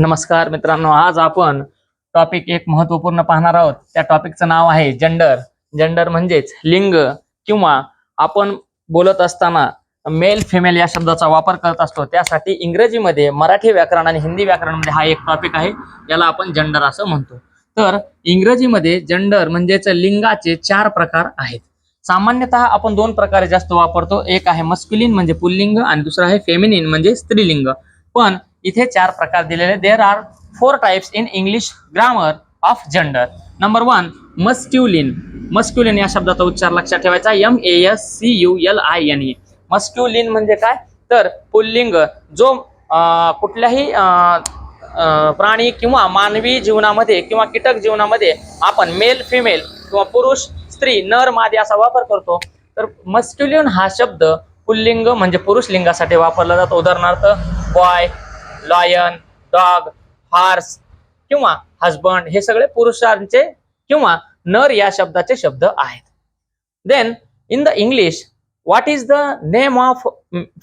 नमस्कार मित्रांनो आज आपण टॉपिक एक महत्त्वपूर्ण पाहणार आहोत. त्या टॉपिकचं नाव आहे जेंडर जेंडर म्हणजेच लिंग किंवा आपण बोलत असताना मेल फिमेल या शब्दाचा वापर करत असतो. त्यासाठी इंग्रजीमध्ये मराठी व्याकरण आणि हिंदी व्याकरणमध्ये हा एक टॉपिक आहे. याला आपण जेंडर असं म्हणतो. तर इंग्रजीमध्ये जेंडर म्हणजेच लिंगाचे चार प्रकार आहेत. सामान्यतः आपण दोन प्रकारे जास्त वापरतो. एक आहे मस्क्युलिन म्हणजे पुल्लिंग आणि दुसरं आहे फेमिनिन म्हणजे स्त्रीलिंग. पण इथे चार प्रकार दिलेले. There are four types in English grammar of gender number one masculine masculine या शब्दाचा उच्चार लक्षात ठेवायचा. M A S C U L I N E masculine म्हणजे काय? तर पुल्लिंग जो कुठल्याही प्राणी किंवा मानवी जीवनामध्ये किंवा कीटक जीवनामध्ये आपण मेल फिमेल किंवा पुरुष स्त्री नर मादी असा वापर करतो. तर मस्क्युलिन हा शब्द पुल्लिंग म्हणजे पुरुष लिंगासाठी वापरला जातो. उदाहरणार्थ बॉय लॉयन डॉग हार्स किंवा हजबंड हे सगळे पुरुषांचे किंवा नर या शब्दाचे शब्द आहेत. Then in the English what is the name of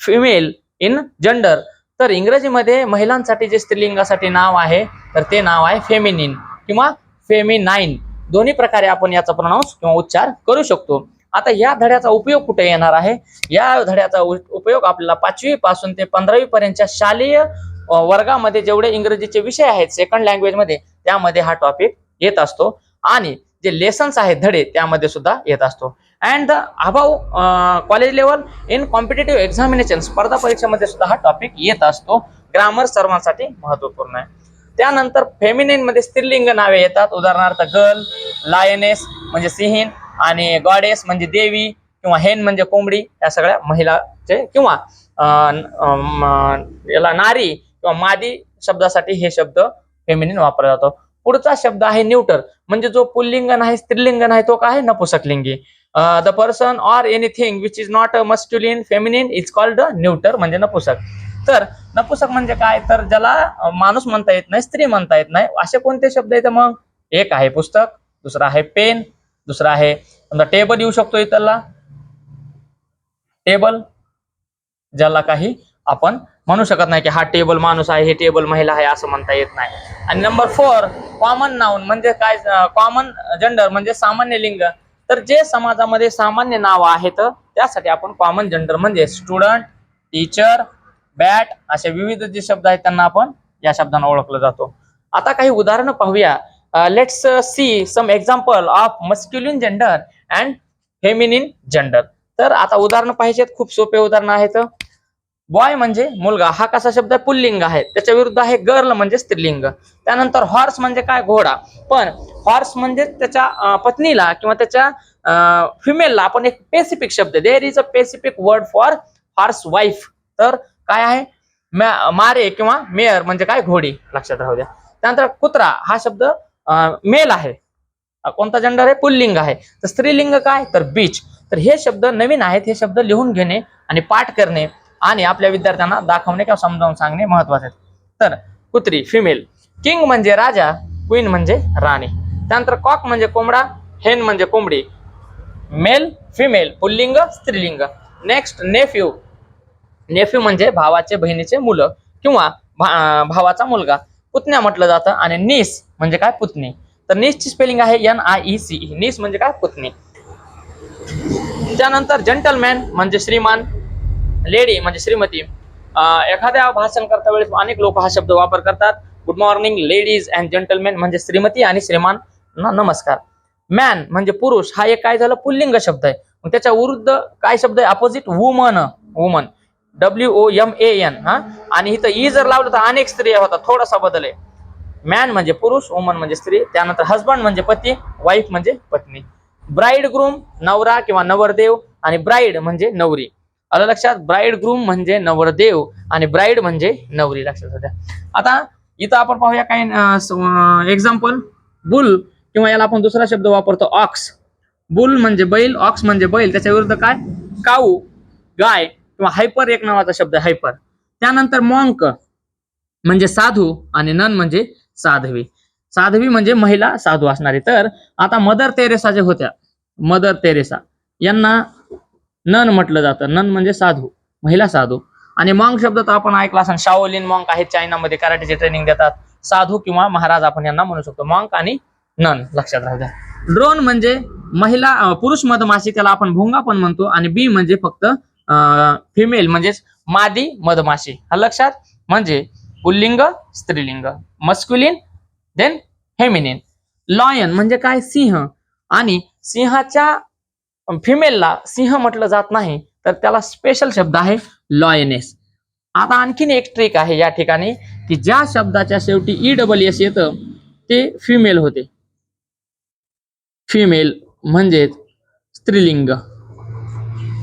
female in gender तर इंग्रजीमध्ये महिलांसाठी जे स्त्रीलिंगासाठी नाव आहे तर ते नाव आहे फेमिनिन किंवा फेमिनाईन दोन्ही प्रकारे आपण याचा प्रोनाऊन्स किंवा उच्चार करू शकतो. आता या धड्याचा उपयोग कुठे येणार आहे? या धड्याचा उपयोग आपल्याला पाचवी पासून ते पंधरावी पर्यंतच्या शालेय वर्गामध्ये जेवढे इंग्रजीचे विषय आहेत सेकंड लँग्वेजमध्ये त्यामध्ये हा टॉपिक येत असतो. आणि जे लेसन्स आहेत धडे त्यामध्ये सुद्धा येत असतो. And the above college level in competitive examination स्पर्धा परीक्षेमध्ये सुद्धा हा टॉपिक येत असतो. ग्रामर सर्वांसाठी महत्त्वपूर्ण आहे. त्यानंतर फेमिनिनमध्ये स्त्रीलिंग नावे येतात. उदाहरणार्थ गर्ल लायनेस म्हणजे सिंहीन आणि गॉडेस म्हणजे देवी किंवा हेन म्हणजे कोंबडी या सगळ्या महिलाचे किंवा याला नारी किंवा मादी शब्दासाठी हे शब्द फेमिनिन वापरला जातो. पुढचा शब्द आहे न्यूटर म्हणजे जो पुल्लिंगन आहे स्त्रीलिंग आहे तो काय आहे? नपुसकलिंगी. The person or anything which is not a masculine feminine is called neuter म्हणजे नपुसक. तर नपुसक म्हणजे काय? तर ज्याला माणूस म्हणता येत नाही स्त्री म्हणता येत नाही असे कोणते शब्द आहेत मग? एक आहे पुस्तक दुसरा आहे पेन दुसरा आहे समजा टेबल येऊ शकतो इथला टेबल ज्याला काही आपण म्हणू शकत नाही की हा टेबल माणूस आहे हे टेबल महिला आहे असं म्हणता येत नाही. आणि नंबर फोर कॉमन नाऊन म्हणजे काय कॉमन जेंडर म्हणजे सामान्य लिंग. तर जे समाजामध्ये सामान्य नाव आहेत त्यासाठी आपण कॉमन जेंडर म्हणजे स्टुडंट टीचर बॅट असे विविध जे शब्द आहेत त्यांना आपण या शब्दांना ओळखलं जातो. आता काही उदाहरणं पाहूया. Let's see some example of masculine gender and feminine gender तर आता उदाहरणं पाहिजेत खूप सोपे उदाहरणं आहेत. बॉय म्हणजे मुलगा हा कसा शब्द आहे? पुल्लिंग आहे. त्याच्या विरुद्ध आहे गर्ल म्हणजे स्त्रीलिंग. त्यानंतर हॉर्स म्हणजे काय? घोडा. पण हॉर्स म्हणजे त्याच्या पत्नीला किंवा त्याच्या फिमेलला आपण एक स्पेसिफिक शब्द there is a specific word for horse wife तर काय आहे? मारे किंवा मेयर म्हणजे काय? घोडी. लक्षात राहू द्या. त्यानंतर कुत्रा हा शब्द मेल आहे. कोणता जेंडर आहे? पुल्लिंग आहे. तर स्त्रीलिंग काय? तर बीच तर हे शब्द नवीन आहेत. हे शब्द लिहून घेणे आणि पाठ करणे. आणि आपल्या विद्यार्थ्यांना दाखवणे किंवा समजावून सांगणे महत्त्वाचे आहे तर कुत्री फिमेल किंग म्हणजे राजा क्वीन म्हणजे राणी. त्यानंतर कॉक म्हणजे कोंबडा हेन म्हणजे कोंबडी. मेल फिमेल पुल्लिंग स्त्रीलिंग. नेक्स्ट नेफ्यू नेफ्यू म्हणजे भावाचे बहिणीचे मुलं किंवा भा- भावाचा मुलगा. पुतण्या म्हटलं जातं आणि नीस म्हणजे काय? पुतणी. तर नीसची स्पेलिंग आहे N I E C niece म्हणजे काय? पुतणी. त्यानंतर जंटलमॅन म्हणजे श्रीमान. लेडी म्हणजे श्रीमती एखाद्या भाषण करता वेळेस अनेक लोक हा शब्द वापर करतात. Good morning ladies and gentleman म्हणजे श्रीमती आणि श्रीमान नमस्कार. मॅन म्हणजे पुरुष हा एक काय झालं? पुल्लिंग शब्द आहे. मग त्याच्या विरुद्ध काय शब्द आहे? Opposite woman woman W O M A N हा? आणि इथं ई जर लावलं तर अनेक स्त्रिया होतात. थोडासा बदल आहे. मॅन म्हणजे पुरुष वुमन म्हणजे स्त्री. त्यानंतर हसबंड म्हणजे पती वाईफ म्हणजे पत्नी. ब्राईड ग्रूम नवरा किंवा नवरदेव आणि ब्राईड म्हणजे नवरी. आलं लक्षात? ब्राईड ग्रूम म्हणजे नवरदेव आणि ब्राईड म्हणजे नवरी. लक्षात होत्या आता इथं आपण पाहूया काही एक्झाम्पल बुल किंवा याला आपण दुसरा शब्द वापरतो ऑक्स बुल म्हणजे बैल ऑक्स म्हणजे बैल. त्याच्या विरुद्ध काय? काऊ गाय किंवा हायपर एक नावाचा शब्द आहे हायपर त्यानंतर मॉंक म्हणजे साधू आणि नन म्हणजे साधवी. साधवी म्हणजे महिला साधू असणारी. तर आता मदर तेरेसा जे होत्या मदर तेरेसा यांना नन म्हटलं जातं. नन म्हणजे साधू महिला साधू. आणि मॉंग शब्द तर आपण ऐकला असेल शाओलिन मॉंक आहेत चायनामध्ये कराटेचे ट्रेनिंग देतात. साधू किंवा महाराज आपण यांना म्हणू शकतो. मॉंक आणि नन लक्षात राहू द्या. ड्रोन म्हणजे महिला पुरुष मधमाशी त्याला आपण भोंगा पण म्हणतो आणि बी म्हणजे फक्त फिमेल म्हणजेच मादी मधमाशी. हा लक्षात? म्हणजे पुल्लिंग स्त्रीलिंग. मस्क्युलिन देन हेमिनिन लॉयन म्हणजे काय? सिंह. आणि सिंहाच्या फिमेलला सिंह म्हटलं जात नाही तर त्याला स्पेशल शब्द आहे लॉयनेस आता आणखीन एक ट्रिक आहे या ठिकाणी की ज्या शब्दाच्या शेवटी ई डबल एस येतं ते फिमेल होते. फिमेल म्हणजेच स्त्रीलिंग.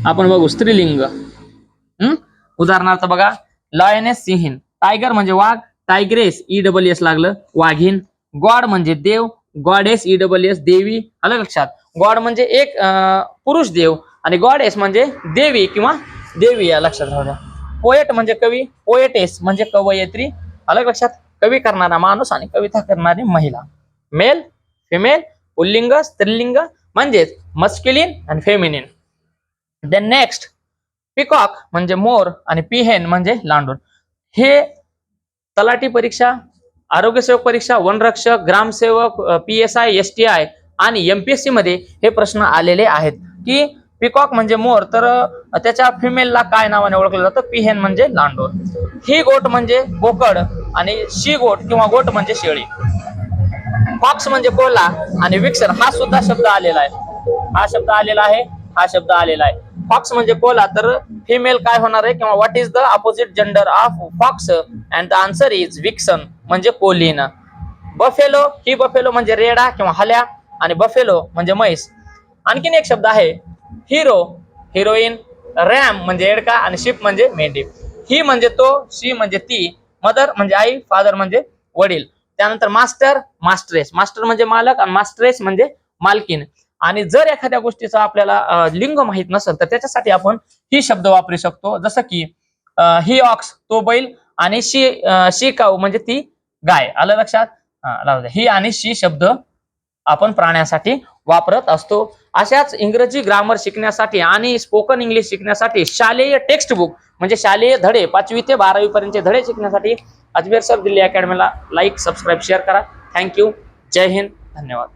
आपण बघू स्त्रीलिंग. हम्म उदाहरणार्थ बघा लॉयनेस सिंहीन. टायगर म्हणजे वाघ टायग्रेस ई डबल एस लागलं वाघीन गॉड म्हणजे देव गॉडेस ई डबल एस देवी. आलं लक्षात? गॉड म्हणजे एक पुरुष देव आणि गॉडेस म्हणजे देवी किंवा देवी या लक्षात राहू द्या. पोएट म्हणजे कवी पोएटेस म्हणजे कवयित्री अलग लक्षात कवी करणारा माणूस आणि कविता करणारी महिला. मेल फिमेल पुल्लिंग स्त्रीलिंग म्हणजेच मस्क्युलिन आणि फेमिनिन देन नेक्स्ट पिकॉक म्हणजे मोर आणि पिहेन म्हणजे लांडूर हे तलाठी परीक्षा आरोग्यसेवक परीक्षा वनरक्षक ग्रामसेवक P S I S T I आणि एमपीएससी मध्ये हे प्रश्न आलेले आहेत की पिकॉक म्हणजे मोर तर त्याच्या फिमेलला काय नावाने ओळखलं जातं? पिहेन म्हणजे लांडोर. ही गोट म्हणजे बोकड आणि शी गोट किंवा गोट म्हणजे शेळी. फॉक्स म्हणजे कोला आणि विक्सर हा सुद्धा शब्द आलेला आहे. हा शब्द आलेला आहे हा शब्द आलेला आहे. फॉक्स म्हणजे कोला तर फिमेल काय होणार आहे किंवा what is the opposite gender of fox and the answer is vixen म्हणजे कोलिन. बफेलो ही बफेलो म्हणजे रेडा किंवा हल्या. आणि बफेलो म्हणजे म्हैस. आणखीन एक शब्द आहे हिरो. हिरोईन रॅम म्हणजे एडका आणि शिप म्हणजे मेंढी. ही म्हणजे तो शी म्हणजे ती मदर म्हणजे आई फादर म्हणजे वडील. त्यानंतर मास्टर मास्टरेस. मास्टर म्हणजे मालक आणि मास्टरेस म्हणजे मालकीन. आणि जर एखाद्या गोष्टीचा आपल्याला लिंग माहीत नसेल तर त्याच्यासाठी आपण ही शब्द वापरू शकतो. जसं की ही ऑक्स तो बैल आणि शी शी काऊ म्हणजे ती गाय. आलं लक्षात. ही आणि शी शब्द आपण प्राण्यासाठी वापरत असतो. अशाच इंग्रजी ग्रामर शिकण्यासाठी आणि स्पोकन इंग्लिश शिकण्यासाठी शालेय टेक्स्ट बुक म्हणजे शालेय धडे पाचवी ते बारावी पर्यंतचे धडे शिकण्यासाठी अजमेर सर दिल्ली अकॅडमीला लाईक सबस्क्राईब शेअर करा. थँक्यू जय हिंद. धन्यवाद.